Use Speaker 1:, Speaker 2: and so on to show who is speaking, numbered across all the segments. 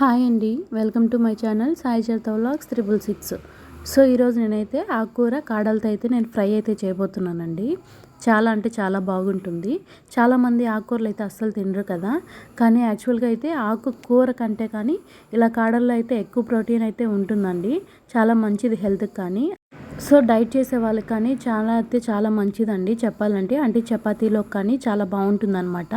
Speaker 1: Hi అండి. Welcome to my channel Sai Charitha vlogs triple six. So ఈరోజు నేనైతే ఆకుకూర కాడలతో అయితే నేను ఫ్రై అయితే చేయబోతున్నానండి. చాలా అంటే చాలా బాగుంటుంది. చాలామంది ఆకుకూరలు అయితే అస్సలు తినరు కదా. కానీ యాక్చువల్గా అయితే ఆకు కూర కంటే కానీ ఇలా కాడల్లో అయితే ఎక్కువ ప్రోటీన్ అయితే ఉంటుందండి. చాలా మంచిది హెల్త్కి కానీ. సో డైట్ చేసే వాళ్ళకి కానీ చాలా అయితే చాలా మంచిదండి చెప్పాలంటే. అంటే చపాతీలో కానీ చాలా బాగుంటుందన్నమాట.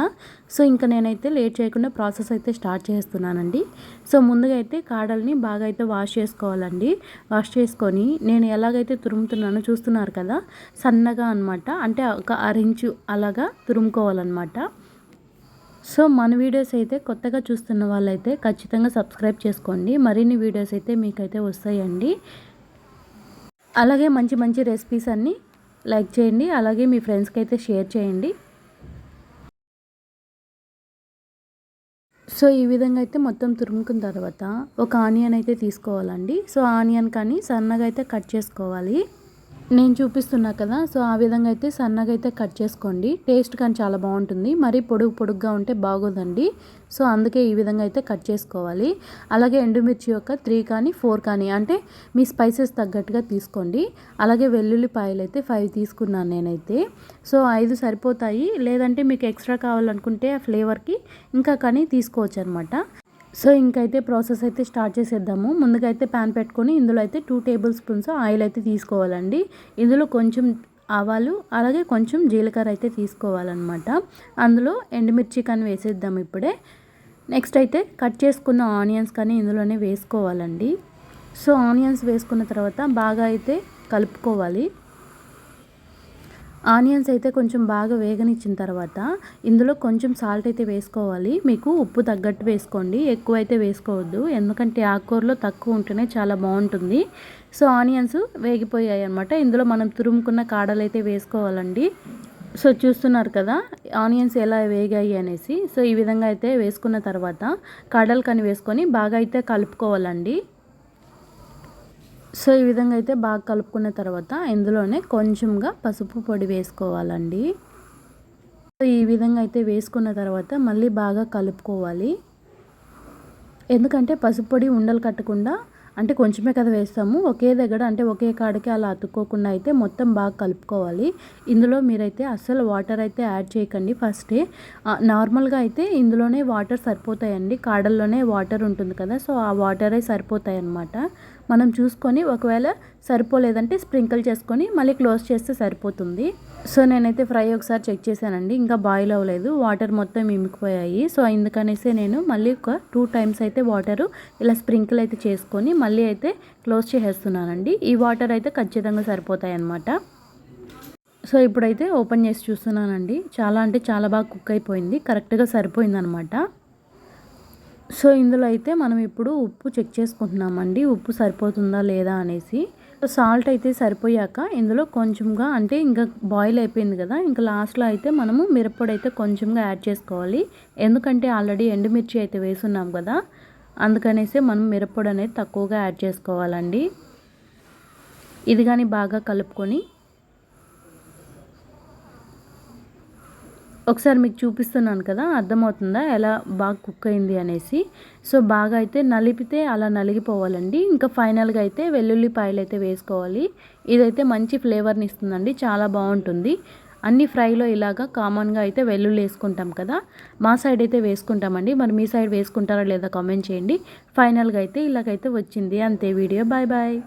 Speaker 1: సో ఇంకా నేనైతే లేట్ చేయకుండా ప్రాసెస్ అయితే స్టార్ట్ చేస్తున్నానండి. సో ముందుగా అయితే కాడల్ని బాగా అయితే వాష్ చేసుకోవాలండి. వాష్ చేసుకొని నేను ఎలాగైతే తురుముతున్నానో చూస్తున్నారు కదా సన్నగా అనమాట అంటే ఒక అరించు అలాగా తురుముకోవాలన్నమాట. సో మన వీడియోస్ అయితే కొత్తగా చూస్తున్న వాళ్ళైతే ఖచ్చితంగా సబ్స్క్రైబ్ చేసుకోండి. మరిన్ని వీడియోస్ అయితే మీకైతే వస్తాయండి. అలాగే మంచి మంచి రెసిపీస్ అన్నీ లైక్ చేయండి. అలాగే మీ ఫ్రెండ్స్కి అయితే షేర్ చేయండి. సో ఈ విధంగా అయితే మొత్తం తురుముకున్న తర్వాత ఒక ఆనియన్ అయితే తీసుకోవాలండి. సో ఆనియన్ కానీ సన్నగా అయితే కట్ చేసుకోవాలి. నేను చూపిస్తున్నా కదా సో ఆ విధంగా అయితే సన్నగా అయితే కట్ చేసుకోండి. టేస్ట్ కానీ చాలా బాగుంటుంది. మరీ పొడుగు పొడుగ్గా ఉంటే బాగోదండి. సో అందుకే ఈ విధంగా అయితే కట్ చేసుకోవాలి. అలాగే ఎండుమిర్చి యొక్క త్రీ కానీ ఫోర్ కానీ అంటే మీ స్పైసెస్ తగ్గట్టుగా తీసుకోండి. అలాగే వెల్లుల్లిపాయలు అయితే ఫైవ్ తీసుకున్నాను నేనైతే. సో ఐదు సరిపోతాయి. లేదంటే మీకు ఎక్స్ట్రా కావాలనుకుంటే ఆ ఫ్లేవర్కి ఇంకా కానీ తీసుకోవచ్చు అనమాట సో ఇంకైతే ప్రాసెస్ అయితే స్టార్ట్ చేసేద్దాము. ముందుగా అయితే ప్యాన్ పెట్టుకొని ఇందులో అయితే టూ టేబుల్ స్పూన్స్ ఆయిల్ అయితే తీసుకోవాలండి. ఇందులో కొంచెం ఆవాలు అలాగే కొంచెం జీలకర్ర అయితే తీసుకోవాలన్నమాట. అందులో ఎండుమిర్చి కానీ వేసేద్దాం ఇప్పుడే. నెక్స్ట్ అయితే కట్ చేసుకున్న ఆనియన్స్ కానీ ఇందులోనే వేసుకోవాలండి. సో ఆనియన్స్ వేసుకున్న తర్వాత బాగా అయితే కలుపుకోవాలి. ఆనియన్స్ అయితే కొంచెం బాగా వేగనిచ్చిన తర్వాత ఇందులో కొంచెం సాల్ట్ అయితే వేసుకోవాలి. మీకు ఉప్పు తగ్గట్టు వేసుకోండి. ఎక్కువ అయితే వేసుకోవద్దు. ఎందుకంటే ఆకుకూరలో తక్కువ ఉంటేనే చాలా బాగుంటుంది. సో ఆనియన్స్ వేగిపోయాయి అనమాట ఇందులో మనం తురుముకున్న కాడలు అయితే వేసుకోవాలండి. సో చూస్తున్నారు కదా ఆనియన్స్ ఎలా వేగాయి అనేసి. సో ఈ విధంగా అయితే వేసుకున్న తర్వాత కాడలు కని వేసుకొని బాగా అయితే కలుపుకోవాలండి. సో ఈ విధంగా అయితే బాగా కలుపుకున్న తర్వాత ఇందులోనే కొంచెంగా పసుపు పొడి వేసుకోవాలండి. సో ఈ విధంగా అయితే వేసుకున్న తర్వాత మళ్ళీ బాగా కలుపుకోవాలి. ఎందుకంటే పసుపు పొడి ఉండలు కట్టకుండా అంటే కొంచెమే కదా వేస్తాము. ఒకే దగ్గర అంటే ఒకే కాడికి అలా అతుక్కోకుండా అయితే మొత్తం బాగా కలుపుకోవాలి. ఇందులో మీరైతే అస్సలు వాటర్ అయితే యాడ్ చేయకండి ఫస్టే. నార్మల్గా అయితే ఇందులోనే వాటర్ సరిపోతాయండి. కాడల్లోనే వాటర్ ఉంటుంది కదా సో ఆ వాటరే సరిపోతాయి అన్నమాట మనం చూసుకొని ఒకవేళ సరిపోలేదంటే స్ప్రింకిల్ చేసుకొని మళ్ళీ క్లోజ్ చేస్తే సరిపోతుంది. సో నేనైతే ఫ్రై ఒకసారి చెక్ చేశానండి. ఇంకా బాయిల్ అవ్వలేదు. వాటర్ మొత్తం ఇమికిపోయాయి. సో అందుకనేసి నేను మళ్ళీ ఒక టూ టైమ్స్ అయితే వాటర్ ఇలా స్ప్రింకిల్ అయితే చేసుకొని మళ్ళీ అయితే క్లోజ్ చేసేస్తున్నానండి. ఈ వాటర్ అయితే ఖచ్చితంగా సరిపోతాయి అన్నమాట సో ఇప్పుడైతే ఓపెన్ చేసి చూస్తున్నానండి. చాలా అంటే చాలా బాగా కుక్ అయిపోయింది. కరెక్ట్గా సరిపోయిందనమాట సో ఇందులో అయితే మనం ఇప్పుడు ఉప్పు చెక్ చేసుకుంటున్నామండి. ఉప్పు సరిపోతుందా లేదా అనేసి. సాల్ట్ అయితే సరిపోయాక ఇందులో కొంచెంగా అంటే ఇంకా బాయిల్ అయిపోయింది కదా ఇంకా లాస్ట్లో అయితే మనము మిరప్పొడి అయితే కొంచెంగా యాడ్ చేసుకోవాలి. ఎందుకంటే ఆల్రెడీ ఎండుమిర్చి అయితే వేసున్నాం కదా అందుకనేసి మనం మిరప్పొడి అనేది తక్కువగా యాడ్ చేసుకోవాలండి. ఇది కానీ బాగా కలుపుకొని ఒకసారి మీకు చూపిస్తున్నాను కదా అర్థమవుతుందా? ఎలా బాగా కుక్ అయింది అనేసి. సో బాగా అయితే నలిపితే అలా నలిగిపోవాలండి. ఇంకా ఫైనల్గా అయితే వెల్లుల్లిపాయలు అయితే వేసుకోవాలి. ఇదైతే మంచి ఫ్లేవర్ని ఇస్తుందండి. చాలా బాగుంటుంది. అన్ని ఫ్రైలో ఇలాగా కామన్గా అయితే వెల్లుల్లి వేసుకుంటాం కదా మా సైడ్ అయితే వేసుకుంటామండి. మరి మీ సైడ్ వేసుకుంటారా లేదా కామెంట్ చేయండి. ఫైనల్గా అయితే ఇలాగైతే వచ్చింది. అంతే వీడియో. Bye bye.